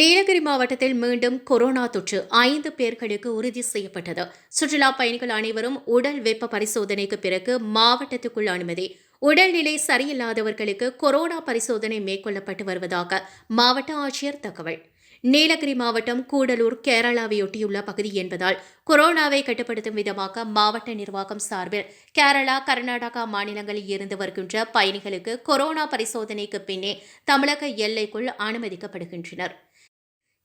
நீலகிரி மாவட்டத்தில் மீண்டும் கொரோனா தொற்று ஐந்து பேர்களுக்கு உறுதி செய்யப்பட்டது. சுற்றுலா பயணிகள் அனைவரும் உடல் வெப்ப பரிசோதனைக்கு பிறகு மாவட்டத்துக்குள் அனுமதி. உடல்நிலை சரியில்லாதவர்களுக்கு கொரோனா பரிசோதனை மேற்கொள்ளப்பட்டு வருவதாக மாவட்ட ஆட்சியர் தகவல். நீலகிரி மாவட்டம் கூடலூர் கேரளாவையொட்டியுள்ள பகுதி என்பதால் கொரோனாவை கட்டுப்படுத்தும் விதமாக மாவட்ட நிர்வாகம் சார்பில் கேரளா கர்நாடகா மாநிலங்களில் இருந்து வருகின்ற பயணிகளுக்கு கொரோனா பரிசோதனைக்கு பின்னே தமிழக எல்லைக்குள் அனுமதிக்கப்படுகின்றனர்.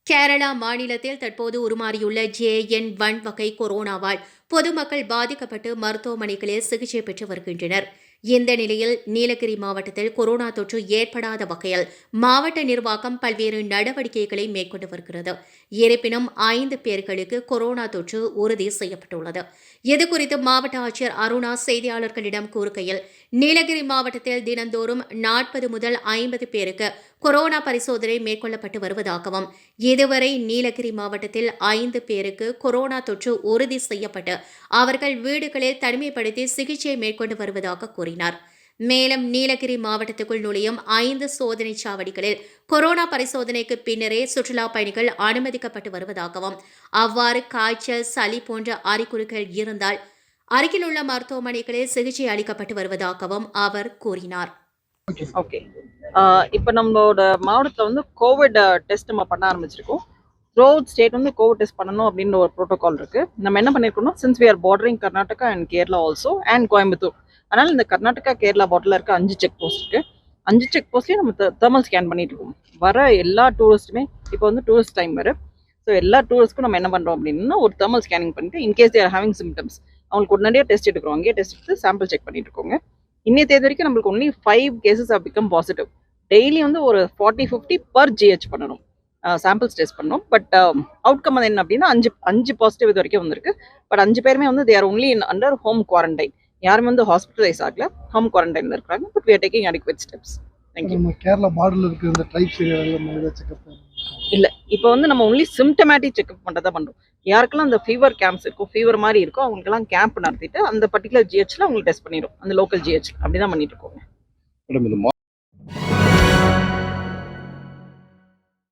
கேரளா மாநிலத்தில் தற்போது உருமாறியுள்ள ஜேஎன் ஒன் வகை கொரோனாவால் பொதுமக்கள் பாதிக்கப்பட்டு மருத்துவமனைகளில் சிகிச்சை பெற்று வருகின்றனர். இந்த நிலையில் நீலகிரி மாவட்டத்தில் கொரோனா தொற்று ஏற்படாத வகையில் மாவட்ட நிர்வாகம் பல்வேறு நடவடிக்கைகளை மேற்கொண்டு வருகிறது. இருப்பினும் ஐந்து பேர்களுக்கு கொரோனா தொற்று உறுதி செய்யப்பட்டுள்ளது. இதுகுறித்து மாவட்ட ஆட்சியர் அருணா செய்தியாளர்களிடம் கூறுகையில் நீலகிரி மாவட்டத்தில் தினந்தோறும் நாற்பது முதல் ஐம்பது பேருக்கு கொரோனா பரிசோதனை மேற்கொள்ளப்பட்டு வருவதாகவும் இதுவரை நீலகிரி மாவட்டத்தில் ஐந்து பேருக்கு கொரோனா தொற்று உறுதி செய்யப்பட்டு அவர்கள் வீடுகளில் தனிமைப்படுத்தி சிகிச்சை மேற்கொண்டு வருவதாக கூறினார். மேலும் நீலகிரி மாவட்டத்துக்குள் நுழையும் ஐந்து சோதனை சாவடிகளில் கொரோனா பரிசோதனைக்கு பின்னரே சுற்றுலா பயணிகள் அனுமதிக்கப்பட்டு வருவதாகவும் அவ்வாறு காய்ச்சல் சளி போன்ற அறிகுறிகள் இருந்தால் அருகிலுள்ள மருத்துவமனைகளில் சிகிச்சை அளிக்கப்பட்டு வருவதாகவும் அவர் கூறினார். ஓகே uh, இப்போ நம்மளோட மாவட்டத்தில் வந்து கோவிட் டெஸ்ட் uh, நம்ம பண்ண ஆரம்பிச்சிருக்கோம். த்ரூ ஸ்டேட் வந்து கோவிட் டெஸ்ட் பண்ணணும் அப்படின்னு ஒரு ப்ரோட்டோகால் இருக்கு. நம்ம என்ன பண்ணிருக்கோம்னா since we are bordering Karnataka and Kerala also and Coimbatore அதனால இந்த கர்நாடகா கேரளா பார்டரில் இருக்க அஞ்சு செக் போஸ்ட் இருக்கு. அஞ்சு செக் போஸ்ட்லேயும் நம்ம தெர்மல் ஸ்கேன் பண்ணிட்டு இருக்கோம். வர எல்லா டூரிஸ்ட்டுமே இப்போ வந்து டூரிஸ்ட் டைம் வரும் ஸோ எல்லா டூரிஸ்ட்க்கும் நம்ம என்ன பண்ணுறோம் அப்படின்னா ஒரு தெர்மல் ஸ்கேனிங் பண்ணிட்டு in case they're having symptoms அவங்களுக்கு உடனடியாக டெஸ்ட் எடுக்கிறோம். அங்கேயே டெஸ்ட் எடுத்து சாம்பிள் செக் பண்ணிட்டு இருக்கோங்க. இன்னைய தேதி வரைக்கும் நம்மளுக்கு only five cases of become positive daily வந்து ஒரு ஃபார்ட்டி ஃபிஃப்டி பர் ஜிஹெச் பண்ணணும். சாம்பிள்ஸ் டெஸ்ட் பண்ணோம் பட் அவுட்கம் வந்து என்ன அப்படின்னா அஞ்சு அஞ்சு பாசிட்டிவ் இது வரைக்கும் வந்திருக்கு. பட் அஞ்சு பேருமே வந்து they're only in under home quarantine யாருமே வந்து ஹாஸ்பிட்டலைஸ் ஆகல. ஹோம் குவாரண்டைனில் இருக்கிறாங்க. But we are taking adequate steps thank you Kerala பார்டரில் இருக்கிற இந்த ட்ரைப்ஸ் ஏரியாவில் செக்அப் இல்ல. இப்போ வந்து நம்ம ஒன்லி சிம்டமேட்டிக் செக்அப் பண்ணுறதா பண்றோம். யாருக்கெல்லாம் அந்த ஃபீவர் கேம்ப்ஸ் இருக்கும் ஃபீவர் மாதிரி இருக்கோ அவங்களுக்கெல்லாம் கேம்ப் நடத்திட்டு அந்த பர்டிகுலர் ஜிஹெச்ல அவங்களுக்கு டெஸ்ட் பண்ணிடும் அந்த லோக்கல் ஜிஹெச் அப்படி தான் பண்ணிட்டு இருக்கோங்க.